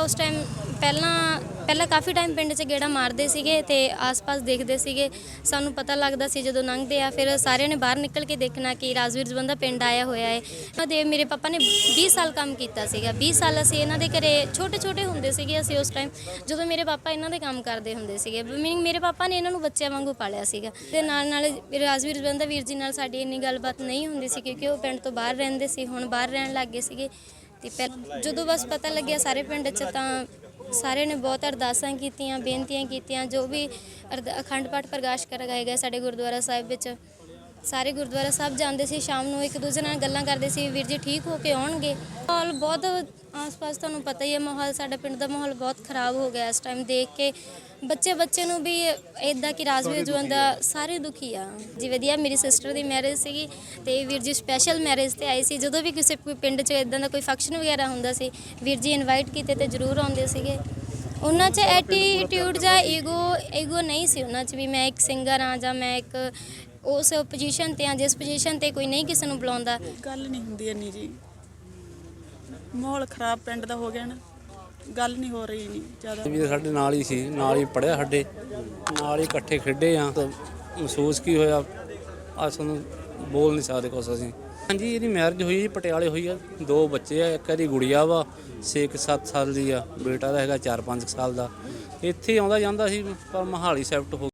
ਉਸ ਟਾਈਮ ਪਹਿਲਾਂ ਪਹਿਲਾਂ ਕਾਫੀ ਟਾਈਮ ਪਿੰਡ 'ਚ ਗੇੜਾ ਮਾਰਦੇ ਸੀਗੇ ਤੇ ਆਸ-ਪਾਸ ਦੇਖਦੇ ਸੀਗੇ। ਸਾਨੂੰ ਪਤਾ ਲੱਗਦਾ ਸੀ ਜਦੋਂ ਲੰਘਦੇ ਆ, ਫਿਰ ਸਾਰਿਆਂ ਨੇ ਬਾਹਰ ਨਿਕਲ ਕੇ ਦੇਖਣਾ ਕਿ ਰਾਜਵੀਰ ਜਵੰਦਾ ਪਿੰਡ ਆਇਆ ਹੋਇਆ ਹੈ। ਉਹਨਾਂ ਦੇ, ਮੇਰੇ ਪਾਪਾ ਨੇ 20 ਸਾਲ ਕੰਮ ਕੀਤਾ ਸੀਗਾ। 20 ਸਾਲ ਅਸੀਂ ਇਹਨਾਂ ਦੇ ਘਰੇ ਛੋਟੇ-ਛੋਟੇ ਹੁੰਦੇ ਸੀਗੇ ਅਸੀਂ ਉਸ ਟਾਈਮ ਜਦੋਂ ਮੇਰੇ ਪਾਪਾ ਇਹਨਾਂ ਦੇ ਕੰਮ ਕਰਦੇ ਹੁੰਦੇ ਸੀਗੇ ਮੀਨਿੰਗ ਮੇਰੇ ਪਾਪਾ ਨੇ ਇਹਨਾਂ ਨੂੰ ਬੱਚਿਆਂ ਵਾਂਗੂ ਪਾਲਿਆ ਸੀਗਾ। ਤੇ ਨਾਲ ਨਾਲ ਰਾਜਵੀਰ ਜਵੰਦਾ ਵੀਰ ਜੀ ਨਾਲ ਸਾਡੀ ਇੰਨੀ ਗੱਲਬਾਤ ਨਹੀਂ ਹੁੰਦੀ ਸੀ ਕਿਉਂਕਿ ਉਹ ਪਿੰਡ ਤੋਂ ਬਾਹਰ ਰਹਿੰਦੇ ਸੀ, ਹੁਣ ਬਾਹਰ ਰਹਿਣ ਲੱਗ ਗਏ ਸੀਗੇ। ਤੇ ਪਹਿ- ਜਦੋਂ ਬਸ ਪਤਾ ਲੱਗਿਆ ਸਾਰੇ ਪਿੰਡ 'ਚ ਤਾਂ ਸਾਰਿਆਂ ਨੇ ਬਹੁਤ ਅਰਦਾਸਾਂ ਕੀਤੀਆਂ, ਬੇਨਤੀਆਂ ਕੀਤੀਆਂ, ਜੋ ਵੀ ਅਰਦ- ਅਖੰਡ ਪਾਠ ਪ੍ਰਕਾਸ਼ ਕਰਵਾਏ ਗਏ ਸਾਡੇ ਗੁਰਦੁਆਰਾ ਸਾਹਿਬ ਵਿੱਚ। ਸਾਰੇ ਗੁਰਦੁਆਰਾ ਸਾਹਿਬ ਜਾਂਦੇ ਸੀ ਸ਼ਾਮ ਨੂੰ ਇੱਕ ਦੂਜੇ ਨਾਲ ਗੱਲਾਂ ਕਰਦੇ ਸੀ ਵੀਰ ਜੀ ਠੀਕ ਹੋ ਕੇ ਆਉਣਗੇ? ਮਾਹੌਲ ਬਹੁਤ ਆਸ-ਪਾਸ ਤੁਹਾਨੂੰ ਪਤਾ ਹੀ ਹੈ ਮਾਹੌਲ ਸਾਡਾ ਪਿੰਡ ਦਾ ਮਾਹੌਲ ਬਹੁਤ ਖਰਾਬ ਹੋ ਗਿਆ ਇਸ ਟਾਈਮ ਦੇਖ ਕੇ। ਬੱਚੇ ਬੱਚੇ ਨੂੰ ਵੀ ਇਦਾਂ ਕਿ ਰਾਜਵੀਰ ਜਵੰਦਾ ਸਾਰੇ ਦੁਖੀ ਆ। ਜੀ ਵਧੀਆ ਮੇਰੀ ਸਿਸਟਰ ਦੀ ਮੈਰਿਜ ਸੀਗੀ ਤੇ ਵੀਰ ਜੀ ਸਪੈਸ਼ਲ ਮੈਰਿਜ ਤੇ ਆਏ ਸੀ। ਜਦੋਂ ਵੀ ਕਿਸੇ ਕੋਈ ਪਿੰਡ 'ਚ ਇਦਾਂ ਦਾ ਕੋਈ ਫੰਕਸ਼ਨ ਵਗੈਰਾ ਹੁੰਦਾ ਸੀ ਵੀਰ ਜੀ ਇਨਵਾਈਟ ਕੀਤੇ ਤੇ ਜ਼ਰੂਰ ਆਉਂਦੇ ਸੀਗੇ। ਉਹਨਾਂ 'ਚ ਐਟੀਟਿਊਡ ਜਾਂ ਈਗੋ ਈਗੋ ਨਹੀਂ ਸੀ ਉਹਨਾਂ 'ਚ ਵੀ ਮੈਂ ਇੱਕ ਸਿੰਗਰ ਆ ਜਾਂ ਮੈਂ ਇੱਕ ਉਸ ਪੋਜੀਸ਼ਨ ਤੇ ਆ ਜਿਸ ਪੋਜੀਸ਼ਨ ਤੇ ਕੋਈ ਨਹੀਂ ਕਿਸੇ ਨੂੰ ਬੁਲਾਉਂਦਾ। ਗੱਲ ਨਹੀਂ ਹੁੰਦੀ ਇੰਨੀ ਜੀ। ਮਾਹੌਲ ਖਰਾਬ ਪਿੰਡ ਦਾ ਹੋ ਗਿਆ ਨਾ ਗੱਲ ਨਹੀਂ ਹੋ ਰਹੀ ਨਹੀਂ ਜ਼ਿਆਦਾ। ਵੀ ਸਾਡੇ ਨਾਲ ਹੀ ਸੀ ਨਾਲ ਹੀ ਪੜਿਆ ਸਾਡੇ ਨਾਲ ਹੀ ਇਕੱਠੇ ਖੇਡੇ ਆ ਤਾਂ ਮਹਿਸੂਸ ਕੀ ਹੋਇਆ? ਆ ਸਾਨੂੰ ਬੋਲ ਨਹੀਂ ਸਕਦੇ ਕੁਛ ਅਸੀਂ। ਹਾਂਜੀ ਇਹਦੀ ਮੈਰਿਜ ਹੋਈ ਜੀ ਪਟਿਆਲੇ ਹੋਈ ਆ। ਦੋ ਬੱਚੇ ਆ ਇੱਕ ਇਹਦੀ ਗੁੜੀਆ ਵਾ 6-7 ਸਾਲ ਦੀ ਆ ਬੇਟਾ ਦਾ ਹੈਗਾ 4-5 ਸਾਲ ਦਾ। ਇੱਥੇ ਆਉਂਦਾ ਜਾਂਦਾ ਸੀ ਪਰ ਮਹਾਲੀ ਸ਼ਿਫਟ ਹੋ